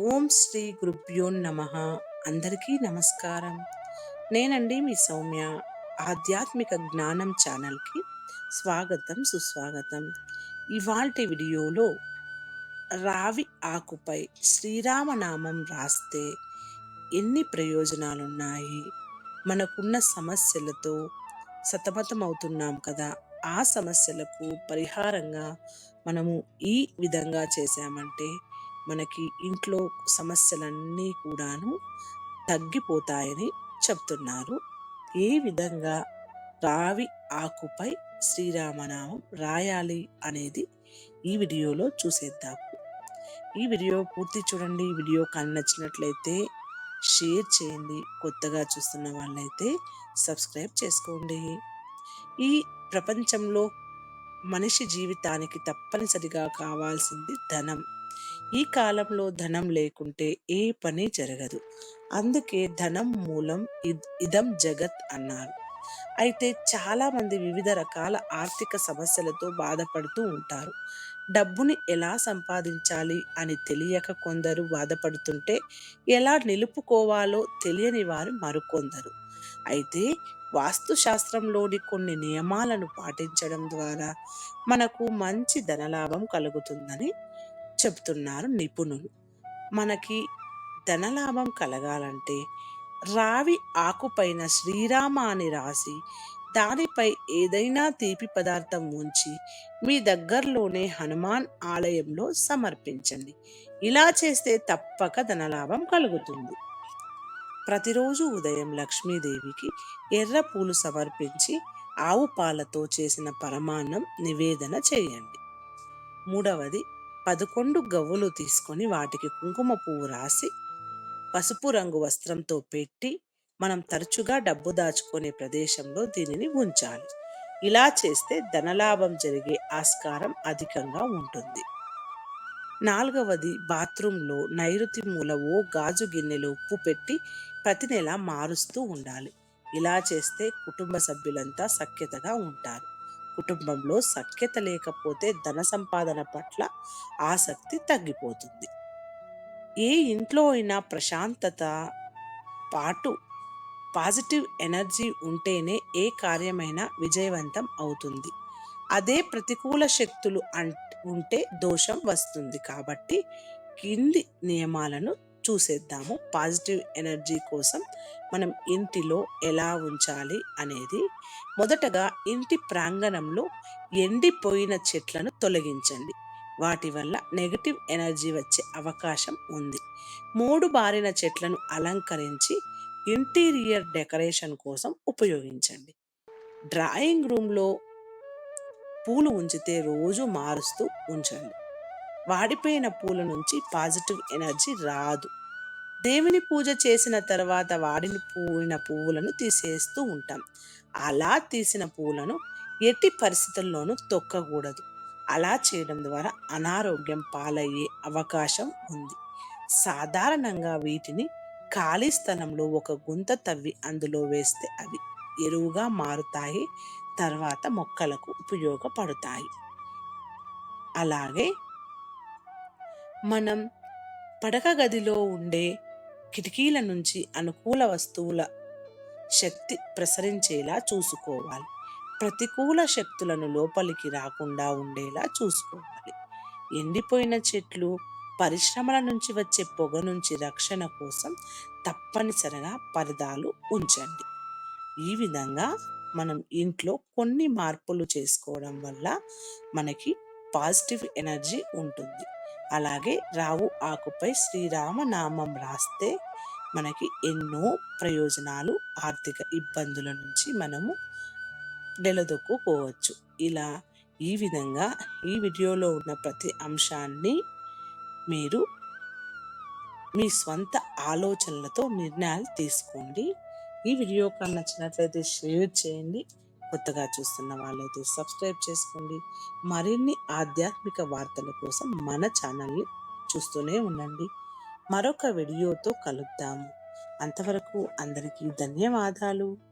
ఓం శ్రీ గురుభ్యో నమ. అందరికీ నమస్కారం. నేనండి మీ సౌమ్య. ఆధ్యాత్మిక జ్ఞానం ఛానల్కి స్వాగతం సుస్వాగతం. ఇవాల్టి వీడియోలో రావి ఆకుపై శ్రీరామనామం రాస్తే ఎన్ని ప్రయోజనాలున్నాయి? మనకున్న సమస్యలతో సతమతమవుతున్నాం కదా. ఆ సమస్యలకు పరిహారంగా మనము ఈ విధంగా చేశామంటే మనకి ఇంట్లో సమస్యలన్నీ కూడాను తగ్గిపోతాయని చెప్తున్నారు. ఏ విధంగా రావి ఆకుపై శ్రీరామనామం రాయాలి అనేది ఈ వీడియోలో చూసేద్దాం. ఈ వీడియో పూర్తి చూడండి. ఈ వీడియో కానీ నచ్చినట్లయితే షేర్ చేయండి. కొత్తగా చూస్తున్న వాళ్ళైతే సబ్స్క్రైబ్ చేసుకోండి. ఈ ప్రపంచంలో మనిషి జీవితానికి తప్పనిసరిగా కావాల్సింది ధనం. ఈ కాలంలో ధనం లేకుంటే ఏ పని జరగదు. అందుకే ధనం మూలం ఇదం జగత్ అన్నారు. అయితే చాలామంది వివిధ రకాల ఆర్థిక సమస్యలతో బాధపడుతూ ఉంటారు. డబ్బుని ఎలా సంపాదించాలి అని తెలియక కొందరు బాధపడుతుంటే ఎలా నిలుపుకోవాలో తెలియని వారు మరికొందరు. అయితే వాస్తుశాస్త్రంలోని కొన్ని నియమాలను పాటించడం ద్వారా మనకు మంచి ధనలాభం కలుగుతుందని చెబుతున్నారు నిపుణులు. మనకి ధనలాభం కలగాలంటే రావి ఆకుపైన శ్రీరామ అని రాసి దానిపై ఏదైనా తీపి పదార్థం ఉంచి మీ దగ్గరలోనే హనుమాన్ ఆలయంలో సమర్పించండి. ఇలా చేస్తే తప్పక ధనలాభం కలుగుతుంది. ప్రతిరోజు ఉదయం లక్ష్మీదేవికి ఎర్ర పూలు సమర్పించి ఆవు పాలతో చేసిన పరమాన్నం నివేదన చేయండి. మూడవది పదకొండు గవ్వలు తీసుకొని వాటికి కుంకుమ పువ్వు రాసి పసుపు రంగు వస్త్రంతో పెట్టి మనం తరచుగా డబ్బు దాచుకునే ప్రదేశంలో దీనిని ఉంచాలి. ఇలా చేస్తే ధనలాభం జరిగే ఆస్కారం అధికంగా ఉంటుంది. నాలుగవది బాత్రూంలో నైరుతి మూల ఓ గాజు గిన్నెలో ఉప్పు పెట్టి ప్రతి నెల మారుస్తూ ఉండాలి. ఇలా చేస్తే కుటుంబ సభ్యులంతా సఖ్యతగా ఉంటారు. కుటుంబంలో సఖ్యత లేకపోతే ధన సంపాదన పట్ల ఆసక్తి తగ్గిపోతుంది. ఏ ఇంట్లో అయినా ప్రశాంతత పాటు పాజిటివ్ ఎనర్జీ ఉంటేనే ఏ కార్యమైనా విజయవంతం అవుతుంది. అదే ప్రతికూల శక్తులు ఉంటే దోషం వస్తుంది కాబట్టి కింది నియమాలను చూసేద్దాము. పాజిటివ్ ఎనర్జీ కోసం మనం ఇంటిలో ఎలా ఉంచాలి అనేది. మొదటగా ఇంటి ప్రాంగణంలో ఎండిపోయిన చెట్లను తొలగించండి. వాటి వల్ల నెగటివ్ ఎనర్జీ వచ్చే అవకాశం ఉంది. మూడు బారిన చెట్లను అలంకరించి ఇంటీరియర్ డెకరేషన్ కోసం ఉపయోగించండి. డ్రాయింగ్ రూమ్లో పూలు ఉంచితే రోజు మారుస్తూ ఉంచండి. వాడిపోయిన పూల నుంచి పాజిటివ్ ఎనర్జీ రాదు. దేవుని పూజ చేసిన తర్వాత వాడిని పూయిన పువ్వులను తీసేస్తూ ఉంటాం. అలా తీసిన పువ్వులను ఎట్టి పరిస్థితుల్లోనూ తొక్కకూడదు. అలా చేయడం ద్వారా అనారోగ్యం పాలయ్యే అవకాశం ఉంది. సాధారణంగా వీటిని ఖాళీ స్థలంలో ఒక గుంత తవ్వి అందులో వేస్తే అవి ఎరువుగా మారుతాయి తర్వాత మొక్కలకు ఉపయోగపడతాయి. అలాగే మనం పడక గదిలో ఉండే కిటికీల నుంచి అనుకూల వస్తువుల శక్తి ప్రసరించేలా చూసుకోవాలి. ప్రతికూల శక్తులను లోపలికి రాకుండా ఉండేలా చూసుకోవాలి. ఎండిపోయిన చెట్లు పరిశ్రమల నుంచి వచ్చే పొగ నుంచి రక్షణ కోసం తప్పనిసరిగా పరదాలు ఉంచండి. ఈ విధంగా మనం ఇంట్లో కొన్ని మార్పులు చేసుకోవడం వల్ల మనకి పాజిటివ్ ఎనర్జీ ఉంటుంది. అలాగే రావు ఆకుపై శ్రీరామ నామం రాస్తే మనకి ఎన్నో ప్రయోజనాలు ఆర్థిక ఇబ్బందుల నుంచి మనము నిలదొక్కుకోవచ్చు. ఇలా ఈ విధంగా ఈ వీడియోలో ఉన్న ప్రతి అంశాన్ని మీరు మీ స్వంత ఆలోచనలతో నిర్ణయాలు తీసుకోండి. ఈ వీడియో కన్నా నచ్చినట్లయితే షేర్ చేయండి. కొత్తగా చూస్తున్న వాళ్ళైతే సబ్స్క్రైబ్ చేసుకోండి. మరిన్ని ఆధ్యాత్మిక వార్తల కోసం మన ఛానల్ని చూస్తూనే ఉండండి. మరొక వీడియోతో కలుద్దాము. అంతవరకు అందరికీ ధన్యవాదాలు.